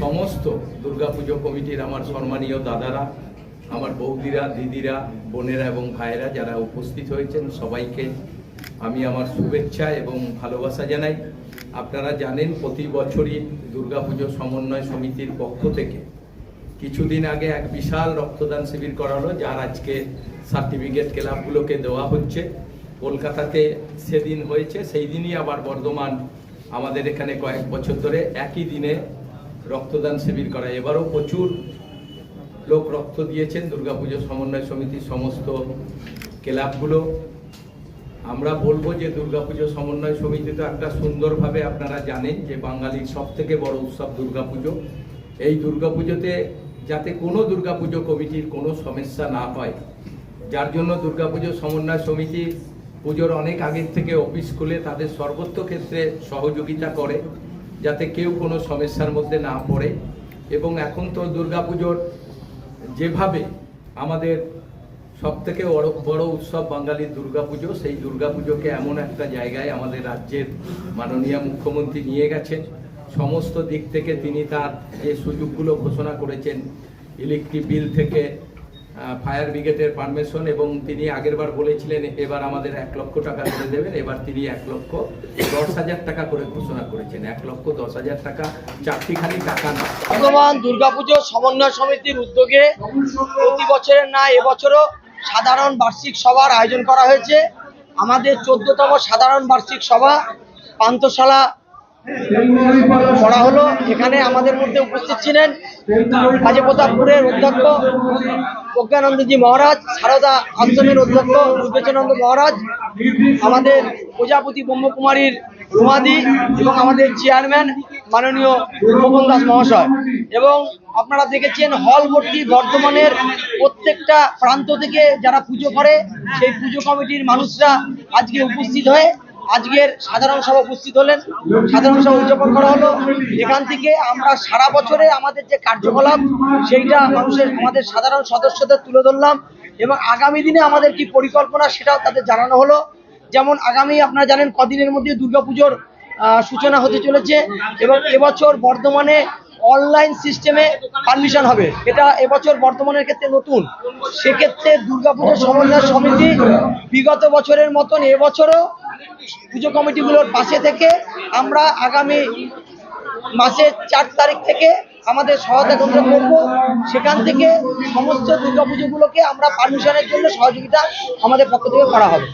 সমস্ত দুর্গাপুজো কমিটির আমার সম্মানীয় দাদারা, আমার বৌদিরা, দিদিরা, বোনেরা এবং ভাইয়েরা যারা উপস্থিত হয়েছেন, সবাইকে আমি আমার শুভেচ্ছা এবং ভালোবাসা জানাই। আপনারা জানেন, প্রতি বছরই দুর্গাপুজো সমন্বয় সমিতির পক্ষ থেকে কিছুদিন আগে এক বিশাল রক্তদান শিবির করা হলো যার আজকে সার্টিফিকেট ক্লাবগুলোকে দেওয়া হচ্ছে। কলকাতাতে সেদিন হয়েছে, সেই দিনই আবার বর্ধমান আমাদের এখানে কয়েক বছর ধরে একই দিনে রক্তদান শিবির করা। এবারও প্রচুর লোক রক্ত দিয়েছেন। দুর্গাপুজো সমন্বয় সমিতির সমস্ত ক্লাবগুলো। আমরা বলব যে দুর্গাপুজো সমন্বয় সমিতি তো একটা সুন্দরভাবে আপনারা জানেন যে বাঙালির সব থেকে বড় উৎসব দুর্গাপুজো। এই দুর্গাপুজোতে যাতে কোনো দুর্গাপুজো কমিটির কোনো সমস্যা না হয়, যার জন্য দুর্গাপুজো সমন্বয় সমিতি পুজোর অনেক আগের থেকে অফিস খুলে তাদের সর্বত্র ক্ষেত্রে সহযোগিতা করে। যাতে কেউ কোনো সমস্যার মধ্যে না পড়ে। এবং এখন তো দুর্গাপুজোর যেভাবে আমাদের সব থেকে বড় বড় উৎসব বাঙালির দুর্গাপুজো, সেই দুর্গাপুজোকে এমন একটা জায়গায় আমাদের রাজ্যের মাননীয় মুখ্যমন্ত্রী নিয়ে গেছেন। সমস্ত দিক থেকে তিনি তার যে সুযোগগুলো ঘোষণা করেছেন ইলেকট্রিক বিল থেকে ফায়ার ব্রিগেডের পারমিশন এবং তিনি আগেরবার বলেছিলেন, এবার আমাদের এক লক্ষ টাকা করে দেবেন। এবার তিনি এক লক্ষ দশ হাজার টাকা করে ঘোষণা করেছেন। এক লক্ষ দশ হাজার টাকা চারটিখানি টাকা না। বর্তমান দুর্গাপুজো সমন্বয় সমিতির উদ্যোগে প্রতি বছরের না, এবছরও সাধারণ বার্ষিক সভার আয়োজন করা হয়েছে। আমাদের চোদ্দতম সাধারণ বার্ষিক সভা পান্তশালা করা হলো। এখানে আমাদের মধ্যে উপস্থিত ছিলেন কাজী প্রতাপপুরের অধ্যক্ষ প্রজ্ঞানন্দজি মহারাজ, সারদা আশ্রমের অধ্যক্ষ বিবেচানন্দ মহারাজ, আমাদের প্রজাপতি ব্রহ্মকুমারীর রুমাদি এবং আমাদের চেয়ারম্যান মাননীয় মোহন দাস মহাশয়। এবং আপনারা দেখেছেন হল ভর্তি বর্ধমানের প্রত্যেকটা প্রান্ত থেকে যারা পুজো করে, সেই পুজো কমিটির মানুষরা আজকে উপস্থিত হয়ে আজকের সাধারণ সভা উপস্থিত হলেন। সাধারণ সভা উদযাপন করা হলো। এখান থেকে আমরা সারা বছরে আমাদের যে কার্যকলাপ, সেইটা মানুষের, আমাদের সাধারণ সদস্যদের তুলে ধরলাম এবং আগামী দিনে আমাদের কি পরিকল্পনা সেটাও তাদের জানানো হলো। যেমন আগামী আপনারা জানেন কদিনের মধ্যে দুর্গাপুজোর সূচনা হতে চলেছে এবং এবছর বর্ধমানে অনলাইন সিস্টেমে পারমিশন হবে। এটা এবছর বর্তমানের ক্ষেত্রে নতুন। সেক্ষেত্রে দুর্গাপুজো সমন্বয় সমিতি বিগত বছরের মতন এবছরও পুজো কমিটিগুলোর পাশে থেকে আমরা আগামী মাসের চার তারিখ থেকে আমাদের সহায়তা কেন্দ্র করব। সেখান থেকে সমস্ত দুর্গাপুজোগুলোকে আমরা পারমিশনের জন্য সহযোগিতা আমাদের পক্ষ থেকে করা হবে।